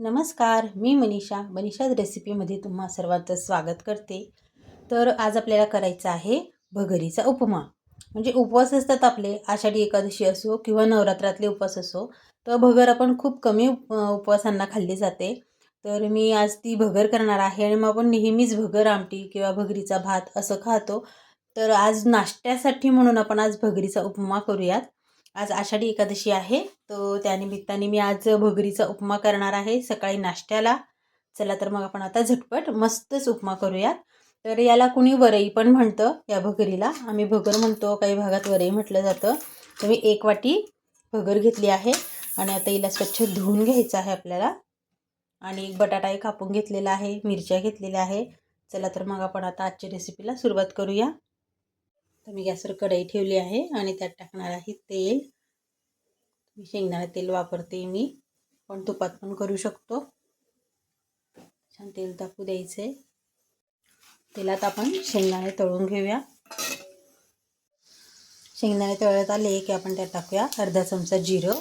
नमस्कार मी मनीषा. मनीषाज रेसिपीमध्ये तुम्हा सर्वांचं स्वागत करते. तर आज आपल्याला करायचं आहे भगरीचा उपमा. म्हणजे उपवास असतात आपले आषाढी एकादशी असो किंवा नवरात्रातले उपवास असो तर भगर आपण खूप कमी उप उपवासांना खाल्ली जाते. तर मी आज ती भगर करणार आहे आणि मग आपण नेहमीच भगर आमटी किंवा भगरीचा भात असं खातो. तर आज नाश्त्यासाठी म्हणून आपण आज भगरीचा उपमा करूयात. आज आषाढी एकादशी आहे तर त्यानिमित्ताने मी आज भगरीचा उपमा करणार आहे सकाळी नाश्त्याला. चला तर मग आपण आता झटपट मस्तच उपमा करूयात. तर याला कुणी वरई पण म्हणतं या भगरीला. आम्ही भगर म्हणतो काही भागात वरई म्हटलं जातं. तर मी एक वाटी भगर घेतली आहे आणि आता हिला स्वच्छ धुवून घ्यायचं आहे आपल्याला. आणि एक बटाटाही कापून घेतलेला आहे मिरच्या घेतलेल्या आहे. चला तर मग आपण आता आजच्या रेसिपीला सुरुवात करूया. तर मी गॅसवर कढई ठेवली आहे आणि त्यात टाकणार आहे तेल. मी शेंगदाणा तेल वापरते मी पण तुपात पण करू शकतो. छान तेल टाकू द्यायचे. तेलात आपण शेंगदाणे तळून घेऊया. शेंगदाणे तळत आले की आपण त्यात टाकूया अर्धा चमचा जिरं.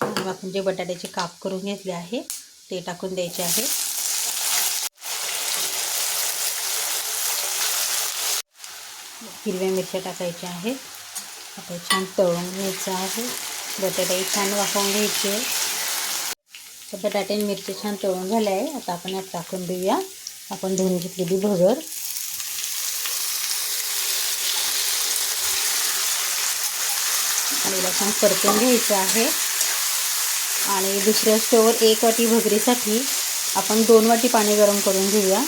आपण जे बटाट्याचे काप करून घेतले आहे ते टाकून द्यायचे आहे. हिरव्या मिरच्या टाकायच्या आहेत. आता छान तळून घ्यायचं आहे. बटाटाही छान वाफवून घ्यायचे. तर बटाटे मिरची छान तळून झाले आहे. आता आपण यात टाकून देऊया. आपण धुवून घेतलेली भगर. आणि छान परतून घ्यायचं आहे. आणि दुसऱ्या स्टोवर एक वाटी भगरीसाठी आपण दोन वाटी पाणी गरम करून घेऊया.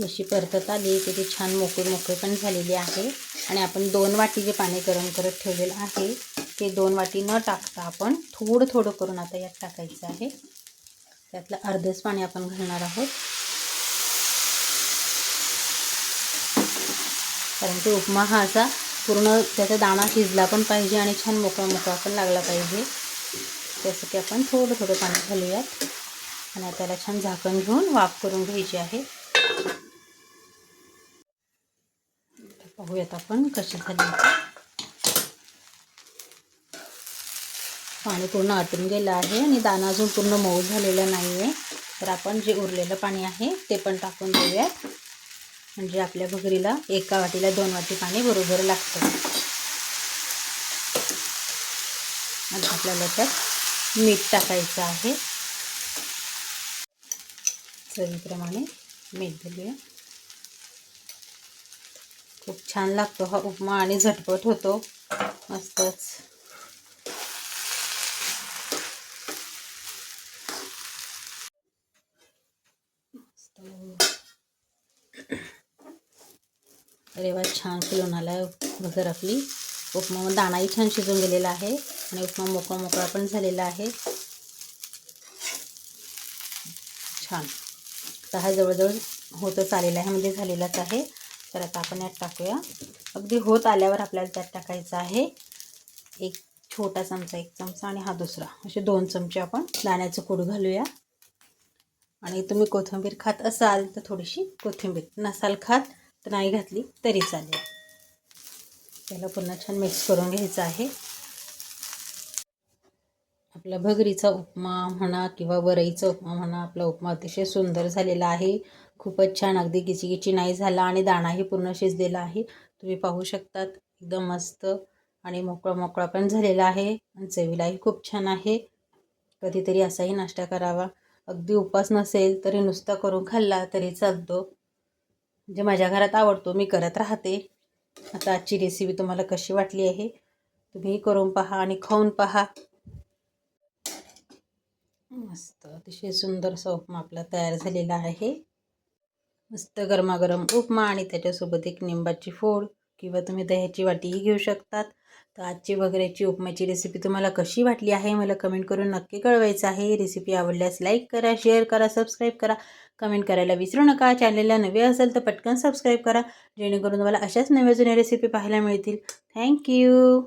जशी परतत आली की ती छान मोकळी मोकळी पण झालेली आहे. आणि आपण दोन वाटी जे पाणी गरम करत ठेवलेलं आहे ते दोन वाटी न टाकता आपण थोडं थोडं करून आता यात टाकायचं आहे. त्यातलं अर्धच पाणी आपण घालणार आहोत. कारण की उपमा हा असा पूर्ण त्याचा दाणा शिजला पण पाहिजे आणि छान मोकळा मोकळा पण लागला पाहिजे. त्यासाठी आपण थोडं थोडं पाणी घालूयात. आणि त्याला छान झाकण घेऊन वाफ करून घ्यायची आहे. पाहूयात आपण कशी झाली पाणी पूर्ण आटून गेलं आहे आणि दाणा अजून पूर्ण मऊ झालेला नाही आहे तर आपण जे उरलेलं पाणी आहे ते पण टाकून देऊयात. म्हणजे आपल्या भगरीला एका वाटीला दोन वाटी पाणी बरोबर लागतं. आता आपल्याला त्यात मीठ टाकायचं आहे. चवीप्रमाणे मीठ दिलूया खूप छान लागतो हा उपमा आणि झटपट होतो. मस्तच. अरे वा छान फुलून आला भगर आपली. उपमा दाणाही छान शिजून गेलेला आहे आणि उपमा मोकळा मोकळा पण झालेला आहे. छान. तर हा जवळजवळ होतच आलेला आहे म्हणजे झालेलाच आहे. तर आता आपण यात टाकूया. अगदी होत आल्यावर आपल्याला त्यात टाकायचं आहे एक छोटा चमचा एक चमचा आणि हा दुसरा. असे दोन चमचे आपण दाण्याचं कूड घालूया. आणि तुम्ही कोथिंबीर खात असाल तर थोडीशी कोथिंबीर. नसाल खात तर नाही घातली तरी चालेल. त्याला पुन्हा छान मिक्स करून घ्यायचं आहे. आपला भगरीचा उपमा म्हणा किंवा वरईचा उपमा म्हणा आपला उपमा अतिशय सुंदर झालेला आहे. खूपच छान. अगदी किचकिची नाही झाला आणि दाणाही पूर्ण शिजलेला आहे. तुम्ही पाहू शकतात एकदम मस्त आणि मोकळा मोकळा पण झालेला आहे आणि चवीलाही खूप छान आहे. कधीतरी असाही नाश्ता करावा. अगदी उपास नसेल तरी नुसता करून खाल्ला तरी चालतो. म्हणजे माझ्या घरात आवडतो मी करत राहते. आता आजची रेसिपी तुम्हाला कशी वाटली आहे तुम्ही करून पहा आणि खाऊन पहा. मस्त अतिशय सुंदर उपमा आपला तयार झालेला आहे. मस्त गरमागरम उपमा आणि त्याच्यासोबत एक निंबाची फोड किंवा तुम्ही दह्याची वाटीही घेऊ शकतात. तर आजची वगैरेची उपमाची रेसिपी तुम्हाला कशी वाटली आहे मला कमेंट करून नक्की कळवायचं आहे. रेसिपी आवडल्यास लाईक करा शेअर करा सबस्क्राईब करा. कमेंट करायला विसरू नका. चॅनलला नवे असेल तर पटकन सबस्क्राईब करा. जेणेकरून तुम्हाला अशाच नव्या जुन्या रेसिपी पाहायला मिळतील. थँक्यू